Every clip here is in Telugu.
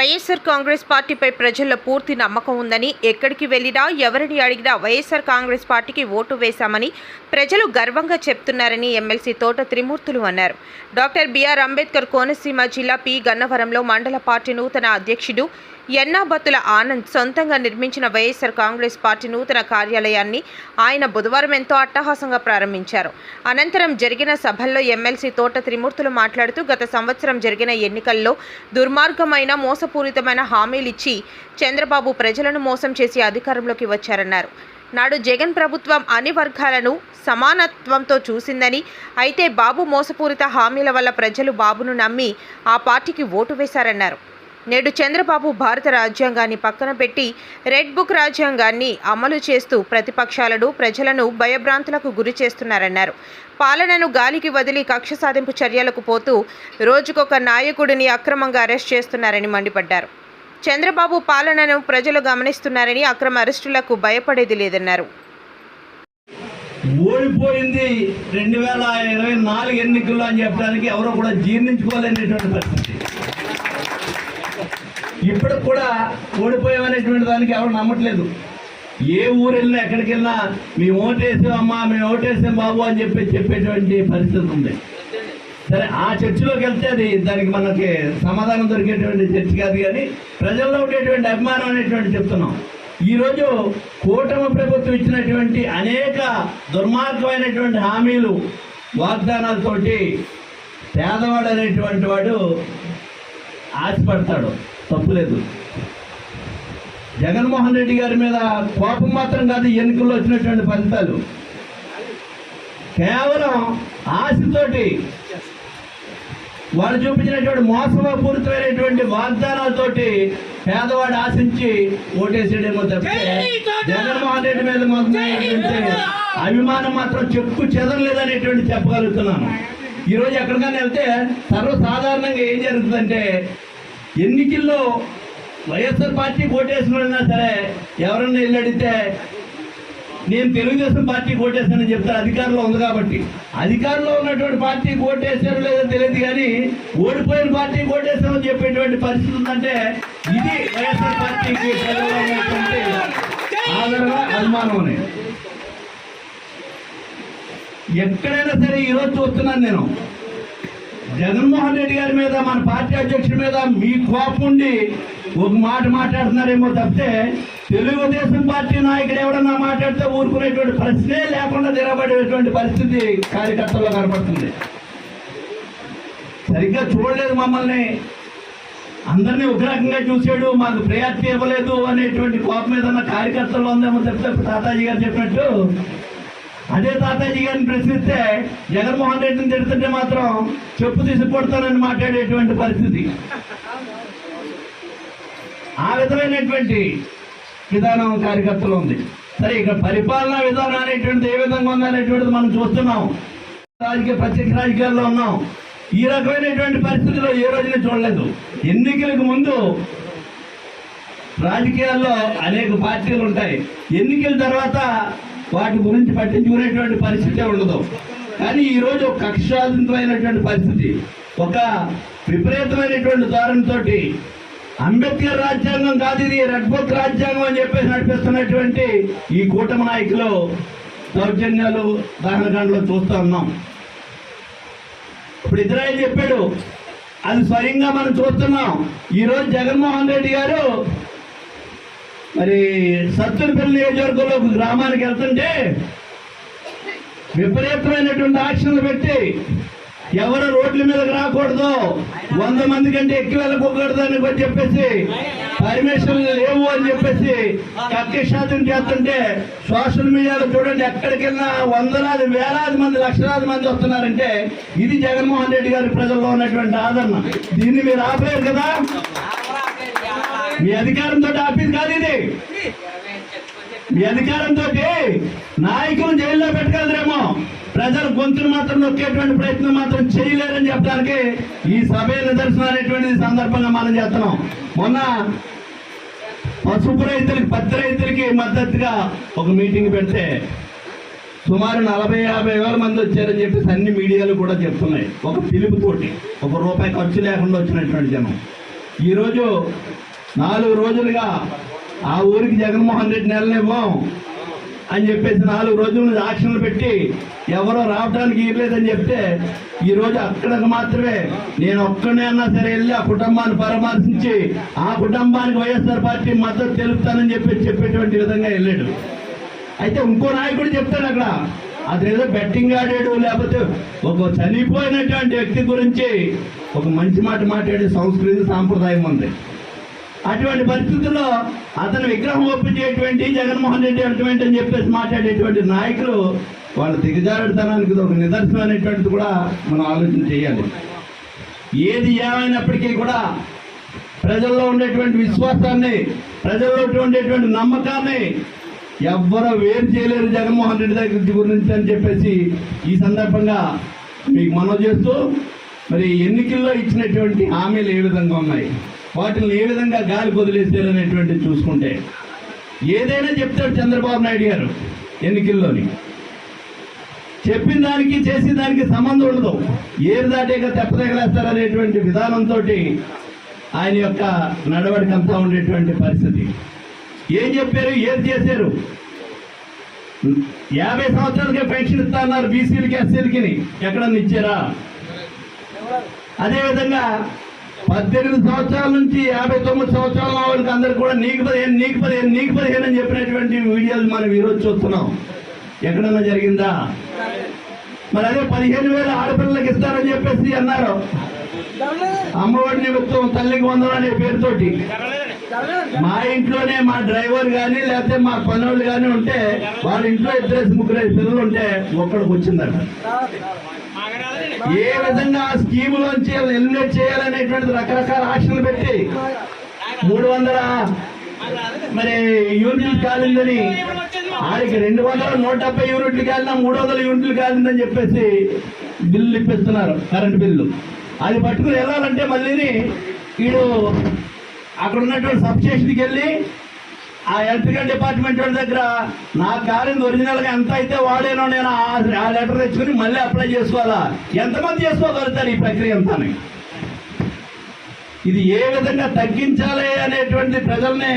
వైఎస్ఆర్ కాంగ్రెస్ పార్టీపై ప్రజల్లో పూర్తి నమ్మకం ఉందని ఎక్కడికి వెళ్ళినా ఎవరిని అడిగినా వైఎస్ఆర్ కాంగ్రెస్ పార్టీకి ఓటు వేశామని ప్రజలు గర్వంగా చెప్తున్నారని ఎమ్మెల్సీ తోట త్రిమూర్తులు అన్నారు. డాక్టర్ బిఆర్ అంబేద్కర్ కోనసీమ జిల్లా పి గన్నవరంలో మండల పార్టీ నూతన అధ్యక్షుడు ఎన్నాబత్తుల ఆనంద్ సొంతంగా నిర్మించిన వైఎస్ఆర్ కాంగ్రెస్ పార్టీ నూతన కార్యాలయాన్ని ఆయన బుధవారం ఎంతో అట్టహాసంగా ప్రారంభించారు. అనంతరం జరిగిన సభల్లో ఎమ్మెల్సీ తోట త్రిమూర్తులు మాట్లాడుతూ గత సంవత్సరం జరిగిన ఎన్నికల్లో దుర్మార్గమైన మోసపూరితమైన హామీలిచ్చి చంద్రబాబు ప్రజలను మోసం చేసి అధికారంలోకి వచ్చారన్నారు. నాడు జగన్ ప్రభుత్వం అన్ని వర్గాలను సమానత్వంతో చూసిందని అయితే బాబు మోసపూరిత హామీల వల్ల ప్రజలు బాబును నమ్మి ఆ పార్టీకి ఓటు వేశారన్నారు. నేడు చంద్రబాబు భారత రాజ్యాంగాన్ని పక్కన పెట్టి రెడ్ బుక్ రాజ్యాంగాన్ని అమలు చేస్తూ ప్రతిపక్షాలను ప్రజలను భయభ్రాంతులకు గురి చేస్తున్నారన్నారు. పాలనను గాలికి వదిలి కక్ష సాధింపు చర్యలకు పోతూ రోజుకొక నాయకుడిని అక్రమంగా అరెస్ట్ చేస్తున్నారని మండిపడ్డారు. చంద్రబాబు పాలనను ప్రజలు గమనిస్తున్నారని అక్రమ అరెస్టులకు భయపడేది లేదన్నారు. ఓడిపోయింది రెండు వేల ఇరవై నాలుగు ఎన్నికల్లో అని చెప్పడానికి ఎవరో కూడా జీర్ణించుకోలేనటువంటి పరిస్థితి. ఇప్పుడు కూడా ఓడిపోయామనేటువంటి దానికి ఎవరు నమ్మట్లేదు. ఏ ఊరు వెళ్ళినా ఎక్కడికి వెళ్ళినా మేము ఓటేసామమ్మా మేము ఓటేసాం బాబు అని చెప్పి చెప్పేటువంటి పరిస్థితి ఉంది. సరే ఆ చర్చిలోకి వెళ్తే అది దానికి మనకి సమాధానం దొరికేటువంటి చర్చ కాదు కానీ ప్రజల్లో ఉండేటువంటి అభిమానం అనేటువంటి చెప్తున్నాం. ఈరోజు కూటమి ప్రభుత్వం ఇచ్చినటువంటి అనేక దుర్మార్గమైనటువంటి హామీలు వాగ్దానాలతోటి పేదవాడు అనేటువంటి వాడు ఆశపడతాడు. తప్పులేదు జగన్మోహన్ రెడ్డి గారి మీద కోపం మాత్రం కాదు ఎన్నికల్లో వచ్చినటువంటి ఫలితాలు. కేవలం ఆశతోటి వాళ్ళు చూపించినటువంటి మోసపూరితమైనటువంటి వాగ్దానాలతోటి పేదవాడు ఆశించి ఓటేసాడేమో తప్పితే జగన్మోహన్ రెడ్డి మీద అభిమానం మాత్రం చెక్కు చెదరలేదనేటువంటి చెప్పగలుగుతున్నాను. ఈరోజు ఎక్కడికైనా వెళ్తే సర్వసాధారణంగా ఏం జరుగుతుందంటే ఎన్నికల్లో వైఎస్ఆర్ పార్టీ ఓటేసిన వాళ్ళైనా సరే ఎవరన్నా వెళ్ళి అడిగితే నేను తెలుగుదేశం పార్టీ ఓటేశానని చెప్తారు. అధికారంలో ఉంది కాబట్టి. అధికారంలో ఉన్నటువంటి పార్టీ ఓటేసారో లేదో తెలియదు కానీ ఓడిపోయిన పార్టీ ఓటేశామని చెప్పేటువంటి పరిస్థితి ఉందంటే ఇది వైఎస్ఆర్ పార్టీకి ఆదరణ అభిమానం ఎక్కడైనా సరే ఈరోజు చూస్తున్నాను నేను. జగన్మోహన్ రెడ్డి గారి మీద మన పార్టీ అధ్యక్షుడి మీద మీ కోపం ఉండి ఒక మాట మాట్లాడుతున్నారేమో తప్పితే తెలుగుదేశం పార్టీ నాయకుడు ఎవడన్నా మాట్లాడితే ఊరుకునేటువంటి ప్రశ్నే లేకుండా నిలబడేటువంటి పరిస్థితి కార్యకర్తల్లో కనపడుతుంది. సరిగ్గా చూడలేదు మమ్మల్ని. అందరినీ ఒక చూసాడు మాకు ప్రయారిటీ ఇవ్వలేదు అనేటువంటి కోపం ఏదన్నా కార్యకర్తల్లో ఉందేమో చెప్తే తాతాజీ గారు చెప్పినట్టు అదే తాతాజీ గారిని ప్రశ్నిస్తే జగన్మోహన్ రెడ్డిని తిడుతుంటే మాత్రం చెప్పు తీసి కొడతానని మాట్లాడేటువంటి పరిస్థితి. ఆ విధమైనటువంటి విధానం కార్యకర్తలు ఉంది. సరే ఇక్కడ పరిపాలనా విధానం అనేటువంటిది ఏ విధంగా ఉందనేటువంటిది మనం చూస్తున్నాం. రాజకీయ ప్రత్యక్ష రాజకీయాల్లో ఉన్నాం. ఈ రకమైనటువంటి పరిస్థితిలో ఏ రోజున చూడలేదు. ఎన్నికలకు ముందు రాజకీయాల్లో అనేక పార్టీలు ఉంటాయి. ఎన్నికల తర్వాత వాటి గురించి పట్టించుకునేటువంటి పరిస్థితి ఉండదు. కానీ ఈరోజు ఒక కక్షాధితమైనటువంటి పరిస్థితి. ఒక విపరీతమైనటువంటి ధోరణితో అంబేద్కర్ రాజ్యాంగం కాదు ఇది రెడ్ బుక్ రాజ్యాంగం అని చెప్పేసి నడిపిస్తున్నటువంటి ఈ కూటమి నాయకులు దౌర్జన్యాలు దహనకాండలో చూస్తూ ఉన్నాం. ఇప్పుడు ఇజ్రాయల్ చెప్పాడు అది స్వయంగా మనం చూస్తున్నాం. ఈరోజు జగన్మోహన్ రెడ్డి గారు మరి సత్తులపల్లి నియోజకవర్గంలో గ్రామానికి వెళ్తుంటే విపరీతమైనటువంటి ఆక్షన్లు పెట్టి ఎవరు రోడ్ల మీదకి రాకూడదు వంద మంది కంటే ఎక్కువ వెళ్ళకూడదు అని కూడా చెప్పేసి పర్మిషన్ లేవు అని చెప్పేసి కక్కి చేస్తుంటే సోషల్ మీడియాలో చూడండి ఎక్కడికెళ్ళినా వందలాది వేలాది మంది లక్షలాది మంది వస్తున్నారంటే ఇది జగన్మోహన్ రెడ్డి గారి ప్రజల్లో ఉన్నటువంటి ఆదరణ. దీన్ని మీరు ఆపలేరు కదా? మీ అధికారంతో ఆపేది కాదు ఇది. మీ అధికారంతో నాయకులను జైల్లో పెట్టగలరేమో. ప్రజల గొంతును మాత్రం నొక్కేటువంటి ప్రయత్నం మాత్రం చేయలేరని చెప్పడానికి ఈ సభ నిదర్శనం అనేటువంటిది సందర్భంగా మనం చేస్తున్నాం. మొన్న పసుపు రైతులకి పత్తి రైతులకి మద్దతుగా ఒక మీటింగ్ పెడితే సుమారు నలభై యాభై వేల మంది వచ్చారని చెప్పేసి అన్ని మీడియాలు కూడా చెప్తున్నాయి. ఒక పిలుపుతోటి ఒక రూపాయి ఖర్చు లేకుండా వచ్చినటువంటి జనం. ఈరోజు నాలుగు రోజులుగా ఆ ఊరికి జగన్మోహన్ రెడ్డి నెలనివ్వం అని చెప్పేసి నాలుగు రోజుల నుంచి ఆక్షన్లు పెట్టి ఎవరో రావడానికి ఇవ్వలేదని చెప్తే ఈరోజు అక్కడికి మాత్రమే నేను ఒక్కనే అన్నా సరే వెళ్ళి ఆ కుటుంబాన్ని పరామర్శించి ఆ కుటుంబానికి వైఎస్ఆర్ పార్టీ మద్దతు తెలుపుతానని చెప్పి చెప్పేటువంటి విధంగా వెళ్ళాడు. అయితే ఇంకో నాయకుడు చెప్తాడు అక్కడ అదేదో బెట్టింగ్ ఆడాడు లేకపోతే ఒక చనిపోయినటువంటి వ్యక్తి గురించి ఒక మంచి మాట మాట్లాడే సంస్కృతి సాంప్రదాయం ఉంది. అటువంటి పరిస్థితుల్లో అతను విగ్రహం ఒప్పించేటువంటి జగన్మోహన్ రెడ్డి అటువంటి అని చెప్పేసి మాట్లాడేటువంటి నాయకులు వాళ్ళ దిగజారుడుతనానికి ఒక నిదర్శనం అనేటువంటిది కూడా మనం ఆలోచన చేయాలి. ఏది ఏమైనప్పటికీ కూడా ప్రజల్లో ఉండేటువంటి విశ్వాసాన్ని ప్రజల్లో ఉండేటువంటి నమ్మకాన్ని ఎవ్వరూ వేరు చేయలేరు జగన్మోహన్ రెడ్డి దగ్గర గురించి అని చెప్పేసి ఈ సందర్భంగా మీకు మనం చేస్తూ మరి ఎన్నికల్లో ఇచ్చినటువంటి హామీలు ఏ విధంగా ఉన్నాయి? వాటిని ఏ విధంగా గాలి వదిలేశారు అనేటువంటి చూసుకుంటే ఏదైనా చెప్తాడు చంద్రబాబు నాయుడు గారు ఎన్నికల్లోని. చెప్పిన దానికి చేసిన దానికి సంబంధం ఉండదు. ఏరు దాటేగా తెప్పదగలేస్తారు అనేటువంటి విధానంతో ఆయన యొక్క నడవడిక అంతా ఉండేటువంటి పరిస్థితి. ఏం చెప్పారు? ఏం చేశారు? యాభై సంవత్సరాలకే పెన్షన్ ఇస్తా అన్నారు బీసీలకి ఎస్సీలకి. ఎక్కడన్నా ఇచ్చారా? అదేవిధంగా పద్దెనిమిది సంవత్సరాల నుంచి యాభై తొమ్మిది సంవత్సరాల వాళ్ళకి అందరికి కూడా నీకు పదిహేను నీకు పదిహేను నీకు పదిహేను అని చెప్పినటువంటి వీడియోలు మనం ఈరోజు చూస్తున్నాం. ఎక్కడన్నా జరిగిందా? మరి అదే పదిహేను వేల ఆడపిల్లలకి ఇస్తారని చెప్పేసి అన్నారు. అమ్మఒడి నిమిత్తం తల్లికి వందనం అనే పేరుతోటి. మా ఇంట్లోనే మా డ్రైవర్ కానీ లేకపోతే మా పనోళ్ళు కానీ ఉంటే వాళ్ళ ఇంట్లో ఇద్దరు ముగ్గురు పిల్లలు ఉంటే ఒక్కడికి వచ్చిందట. ఏ విధంగా ఆ స్కీములోంచి ఎలిమినేట్ చేయాలనేటువంటిది రకరకాల ఆశలు పెట్టి మూడు వందల మరి యూనిట్లు కాలిందని ఆడికి రెండు వందల నూట డెబ్బై యూనిట్లు కాలినా మూడు వందల యూనిట్లు కాలిందని చెప్పేసి బిల్లు ఇప్పిస్తున్నారు కరెంట్ బిల్లు. అది పట్టుకుని వెళ్ళాలంటే మళ్ళీ వీడు అక్కడ ఉన్నటువంటి సబ్ స్టేషన్కి వెళ్ళి ఆ ఎలక్ట్రికల్ డిపార్ట్మెంట్ వాళ్ళ దగ్గర నా కారింది ఒరిజినల్గా ఎంత అయితే వాడేనో నేను ఆ- ఆ లెటర్ తెచ్చుకుని మళ్ళీ అప్లై చేసుకోవాలా? ఎంతమంది చేసుకోగలుగుతారు ఈ ప్రక్రియ అంతా? ఇది ఏ విధంగా తగ్గించాలి అనేటువంటి ప్రజల్ని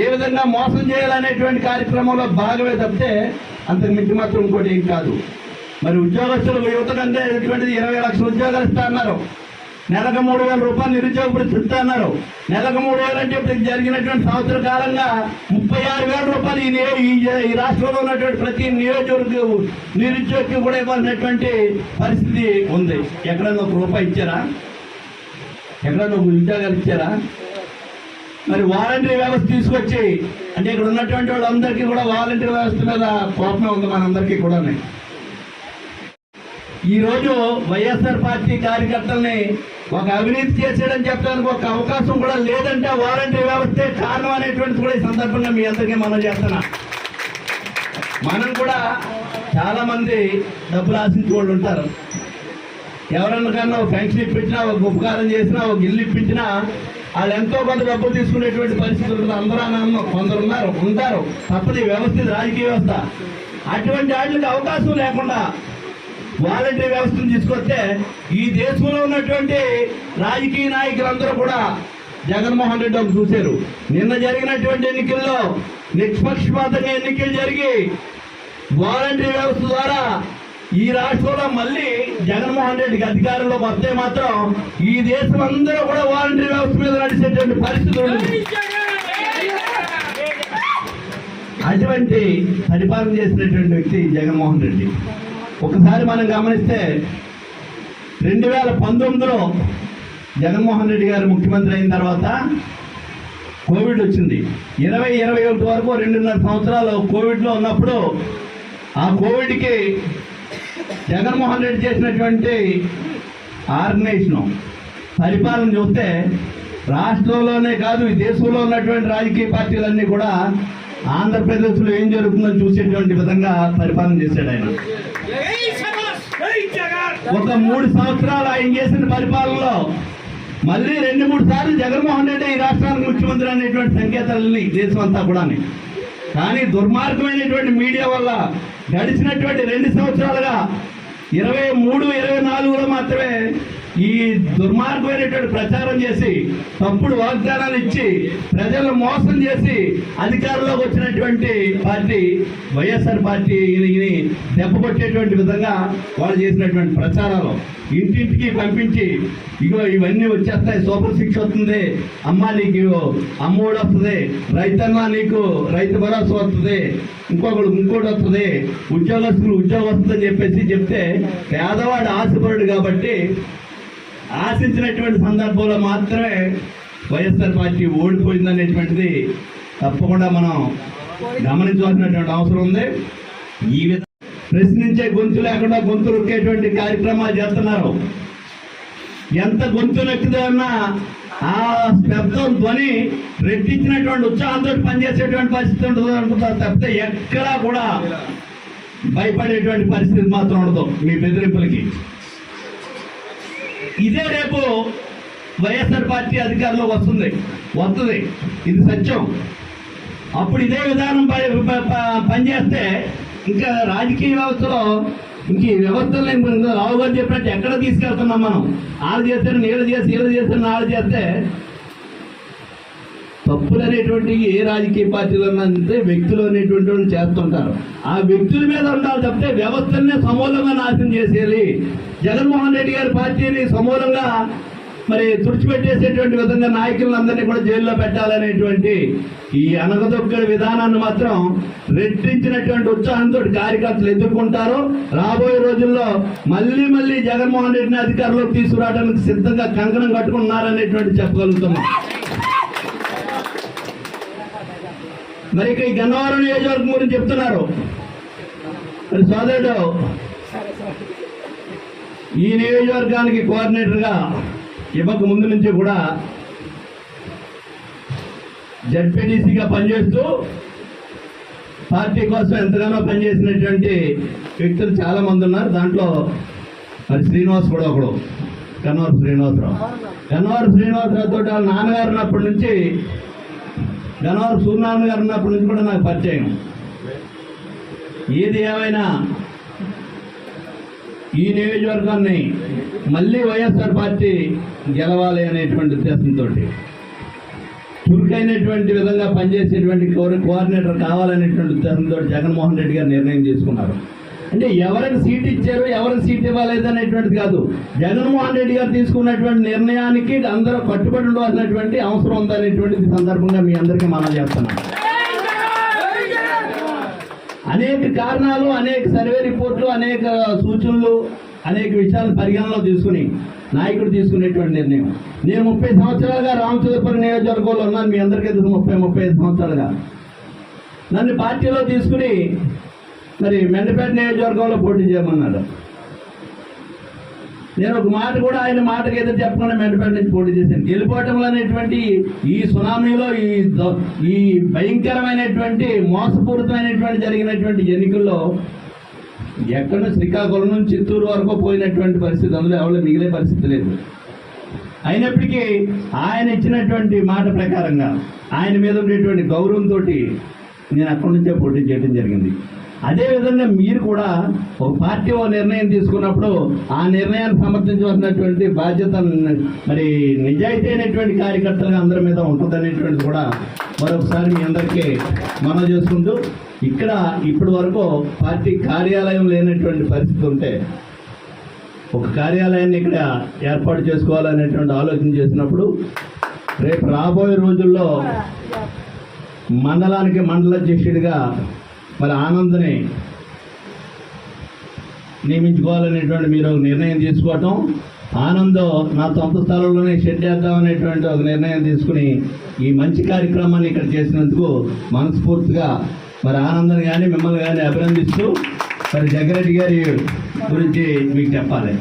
ఏ విధంగా మోసం చేయాలనేటువంటి కార్యక్రమంలో భాగమే తప్పితే అంతకు మించి మాత్రం ఇంకోటి ఏం కాదు. మరి ఉద్యోగస్తులకు యువతకంటే ఇటువంటిది ఇరవై లక్షల ఉద్యోగాలు ఇస్తా అన్నారు. నెలకు మూడు వేల రూపాయలు నిరుద్యోగ భృతి అన్నారు. నెలకు మూడు వేలు అంటే ఇప్పుడు జరిగినటువంటి సంవత్సర కాలంగా ముప్పై ఆరు వేల రూపాయలు ఈ ఈ- రాష్ట్రంలో ఉన్నటువంటి ప్రతి నియోజకవర్గ నిరుద్యోగికి కూడా ఇవ్వాల్సినటువంటి పరిస్థితి ఉంది. ఎక్కడన్నా ఒక రూపాయి ఇచ్చారా? ఎక్కడన్నా ఒక ఉద్యోగాలు ఇచ్చారా? మరి వాలంటీర్ వ్యవస్థ తీసుకొచ్చి అంటే ఇక్కడ ఉన్నటువంటి వాళ్ళందరికీ కూడా వాలంటీర్ వ్యవస్థ మీద కోపమే ఉంది మనందరికీ కూడా ఈరోజు వైఎస్ఆర్ పార్టీ కార్యకర్తల్ని ఒక అవినీతి చేసేయడం చెప్పడానికి ఒక అవకాశం కూడా లేదంటే వారంటీ వ్యవస్థే కారణం అనేటువంటిది కూడా ఈ సందర్భంగా మీ అందరికీ మనం చేస్తున్నా. మనం కూడా చాలా మంది డబ్బులు ఆశించి వాళ్ళు ఉంటారు. ఎవరన్నా కన్నా ఒక పెన్షన్ ఇప్పించినా ఒక ఉపకారం చేసినా ఒక ఇల్లు ఇప్పించినా వాళ్ళు ఎంతో కొంత డబ్బులు తీసుకునేటువంటి పరిస్థితులు అందరూ కొందరు ఉన్నారు ఉంటారు. తప్పది వ్యవస్థ రాజకీయ వ్యవస్థ. అటువంటి వాటికి అవకాశం లేకుండా వాలంటీర్ వ్యవస్థను తీసుకొస్తే ఈ దేశంలో ఉన్నటువంటి రాజకీయ నాయకులందరూ కూడా జగన్మోహన్ రెడ్డి ఒక చూశారు. నిన్న జరిగినటువంటి ఎన్నికల్లో నిష్పక్షపాతంగా ఎన్నికలు జరిగి వాలంటీర్ వ్యవస్థ ద్వారా ఈ రాష్ట్రంలో మళ్ళీ జగన్మోహన్ రెడ్డికి అధికారంలోకి వస్తే మాత్రం ఈ దేశం అందరూ కూడా వాలంటీర్ వ్యవస్థ మీద నడిచేటువంటి పరిస్థితి అటువంటి పరిపాలన చేసినటువంటి వ్యక్తి జగన్మోహన్ రెడ్డి. ఒకసారి మనం గమనిస్తే రెండు వేల పంతొమ్మిదిలో జగన్మోహన్ రెడ్డి గారు ముఖ్యమంత్రి అయిన తర్వాత కోవిడ్ వచ్చింది. ఇరవై ఇరవై ఒకటి వరకు రెండున్నర సంవత్సరాలు కోవిడ్లో ఉన్నప్పుడు ఆ కోవిడ్కి జగన్మోహన్ రెడ్డి చేసినటువంటి ఆర్గనైజేషన్ పరిపాలన చూస్తే రాష్ట్రంలోనే కాదు ఈ దేశంలో ఉన్నటువంటి రాజకీయ పార్టీలన్నీ కూడా ఆంధ్రప్రదేశ్లో ఏం జరుగుతుందో చూసేటువంటి విధంగా పరిపాలన చేశాడు ఆయన. ఒక మూడు సంవత్సరాలు ఆయన చేసిన పరిపాలనలో మళ్ళీ రెండు మూడు సార్లు జగన్మోహన్ రెడ్డి ఈ రాష్ట్రానికి ముఖ్యమంత్రి అనేటువంటి సంకేతాలని దేశం అంతా కూడా కానీ దుర్మార్గమైనటువంటి మీడియా వల్ల గడిచినటువంటి రెండు సంవత్సరాలుగా ఇరవై మూడు ఇరవై నాలుగులో మాత్రమే ఈ దుర్మార్గమైనటువంటి ప్రచారం చేసి తప్పుడు వాగ్దానాలు ఇచ్చి ప్రజలను మోసం చేసి అధికారంలోకి వచ్చినటువంటి పార్టీ వైఎస్ఆర్ పార్టీ దెబ్బకొట్టేటువంటి విధంగా వాళ్ళు చేసినటువంటి ప్రచారాలు. ఇంటింటికి పంపించి ఇగో ఇవన్నీ వచ్చేస్తాయి సూపర్ సిక్స్ వస్తుంది అమ్మ నీకు అమ్మఒడి వస్తుంది రైతన్న నీకు రైతు భరోసా వస్తుంది ఇంకొకడు ఇంకోటి వస్తుంది ఉద్యోగస్తులు ఉద్యోగం వస్తుందని చెప్పేసి చెప్తే పేదవాడు ఆశపడు కాబట్టి ఆశించినటువంటి సందర్భంలో మాత్రమే వైఎస్ఆర్ పార్టీ ఓడిపోయిందనేటువంటిది తప్పకుండా మనం గమనించవలసినటువంటి అవసరం ఉంది. ఈ విధంగా ప్రశ్నించే గొంతు లేకుండా గొంతు రొక్కేటువంటి కార్యక్రమాలు చేస్తున్నారు. ఎంత గొంతు నొక్కిదన్నా ఆ శబ్దం ధ్వని రెట్టించినటువంటి ఉత్సాహంతో పనిచేసేటువంటి పరిస్థితి ఉంటుంది అనుకుంటా తప్పితే ఎక్కడా కూడా భయపడేటువంటి పరిస్థితి మాత్రం ఉండదు మీ బెదిరింపులకి. ఇదే రేపు వైఎస్ఆర్ పార్టీ అధికారంలోకి వస్తుంది. వస్తుంది. ఇది సత్యం. అప్పుడు ఇదే విధానం ప- ప- పనిచేస్తే ఇంకా రాజకీయ వ్యవస్థలో ఇంక ఈ వ్యవస్థలు రావు గారు చెప్పినట్టు ఎక్కడ తీసుకెళ్తున్నాం మనం? వాళ్ళు చేస్తే నీళ్ళు చేసి వీళ్ళు చేస్తే నాళ్ళు చేస్తే తప్పులు అనేటువంటి ఏ రాజకీయ పార్టీలో అంటే వ్యక్తులు అనేటువంటి వాళ్ళు చేస్తుంటారు. ఆ వ్యక్తుల మీద ఉండాలి తప్పితే వ్యవస్థనే సమూలంగా నాశనం చేసేయాలి. జగన్మోహన్ రెడ్డి గారి పార్టీని సమూలంగా మరి తుడిచిపెట్టేసేటువంటి విధంగా నాయకులందరినీ కూడా జైల్లో పెట్టాలనేటువంటి ఈ అనగదొక్కడి విధానాన్ని మాత్రం రెట్టించినటువంటి ఉత్సాహంతో కార్యకర్తలు ఎదుర్కొంటారు. రాబోయే రోజుల్లో మళ్ళీ మళ్ళీ జగన్మోహన్ రెడ్డిని అధికారంలోకి తీసుకురావడానికి సిద్ధంగా కంకణం కట్టుకున్నారనేటువంటి చెప్పగలుగుతున్నాం. మరి ఇక ఈ గన్నవరం నియోజకవర్గం గురించి చెప్తున్నారు. మరి సోదరుడు ఈ నియోజకవర్గానికి కోఆర్డినేటర్గా ఇవ్వక ముందు నుంచి కూడా జడ్పీటీసీగా పనిచేస్తూ పార్టీ కోసం ఎంతగానో పనిచేసినటువంటి వ్యక్తులు చాలామంది ఉన్నారు. దాంట్లో మరి శ్రీనివాస్ కూడా ఒకడు కన్నవరం శ్రీనివాసరావు. కన్నవరం శ్రీనివాసరావు తోటి వాళ్ళ నాన్నగారు ఉన్నప్పటి నుంచి గన్నవరం సూర్యనారాయణ గారు ఉన్నప్పటి నుంచి కూడా నాకు పరిచయం. ఏది ఏమైనా ఈ నియోజకవర్గాన్ని మళ్ళీ వైఎస్ఆర్ పార్టీ గెలవాలి అనేటువంటి ఉద్దేశంతో చురుకైనటువంటి విధంగా పనిచేసేటువంటి కోరి కోఆర్డినేటర్ కావాలనేటువంటి ఉద్దేశంతో జగన్మోహన్ రెడ్డి గారు నిర్ణయం తీసుకున్నారు. అంటే ఎవరికి సీట్ ఇచ్చారు ఎవరికి సీట్ ఇవ్వలేదు అనేటువంటిది కాదు. జగన్మోహన్ రెడ్డి గారు తీసుకున్నటువంటి నిర్ణయానికి అందరూ కట్టుబడి ఉండవలసినటువంటి అవసరం ఉందనేటువంటిది సందర్భంగా మీ అందరికీ మనం చేస్తున్నాం అనేక కారణాలు అనేక సర్వే రిపోర్ట్లు అనేక సూచనలు అనేక విషయాలు పరిగణనలో తీసుకుని నాయకుడు తీసుకునేటువంటి నిర్ణయం. నేను ముప్పై సంవత్సరాలుగా రామచంద్రపురం నియోజకవర్గంలో ఉన్నాను. మీ అందరికీ ముప్పై ముప్పై ఐదు సంవత్సరాలుగా. నన్ను పార్టీలో తీసుకుని మరి మెండపేట నియోజకవర్గంలో పోటీ చేయమన్నాడు. నేను ఒక మాట కూడా ఆయన మాటకి ఎదురు చెప్పకుండా మెండపేట నుంచి పోటీ చేశాను. గెలిపోవటంలో అనేటువంటి ఈ సునామీలో ఈ ఈ భయంకరమైనటువంటి మోసపూరితమైనటువంటి జరిగినటువంటి ఎన్నికల్లో ఎక్కడ శ్రీకాకుళం నుంచి చిత్తూరు వరకు పోయినటువంటి పరిస్థితి అందులో ఎవరు మిగిలే పరిస్థితి లేదు. అయినప్పటికీ ఆయన ఇచ్చినటువంటి మాట ప్రకారంగా ఆయన మీద ఉండేటువంటి గౌరవంతో నేను అక్కడి నుంచే పోటీ చేయడం జరిగింది. అదేవిధంగా మీరు కూడా ఒక పార్టీ ఓ నిర్ణయం తీసుకున్నప్పుడు ఆ నిర్ణయాన్ని సమర్థించవలసినటువంటి బాధ్యత మరి నిజాయితీ అయినటువంటి కార్యకర్తలుగా అందరి మీద ఉంటుందనేటువంటిది కూడా మరొకసారి మీ అందరికీ మనం చేసుకుంటూ ఇక్కడ ఇప్పటి వరకు పార్టీ కార్యాలయం లేనటువంటి పరిస్థితి ఉంటే ఒక కార్యాలయాన్ని ఇక్కడ ఏర్పాటు చేసుకోవాలనేటువంటి ఆలోచన చేసినప్పుడు రేపు రాబోయే రోజుల్లో మండలానికి మండల అధ్యక్షుడిగా మరి ఆనందని నియమించుకోవాలనేటువంటి మీరు ఒక నిర్ణయం తీసుకోవటం ఆనందం నా సొంత స్థలంలోనే షెడ్ వేద్దామనేటువంటి ఒక నిర్ణయం తీసుకుని ఈ మంచి కార్యక్రమాన్ని ఇక్కడ చేసినందుకు మనస్ఫూర్తిగా మరి ఆనందని కానీ మిమ్మల్ని కానీ అభినందిస్తూ మరి జగ్గారెడ్డి గారి గురించి మీకు చెప్పాలి.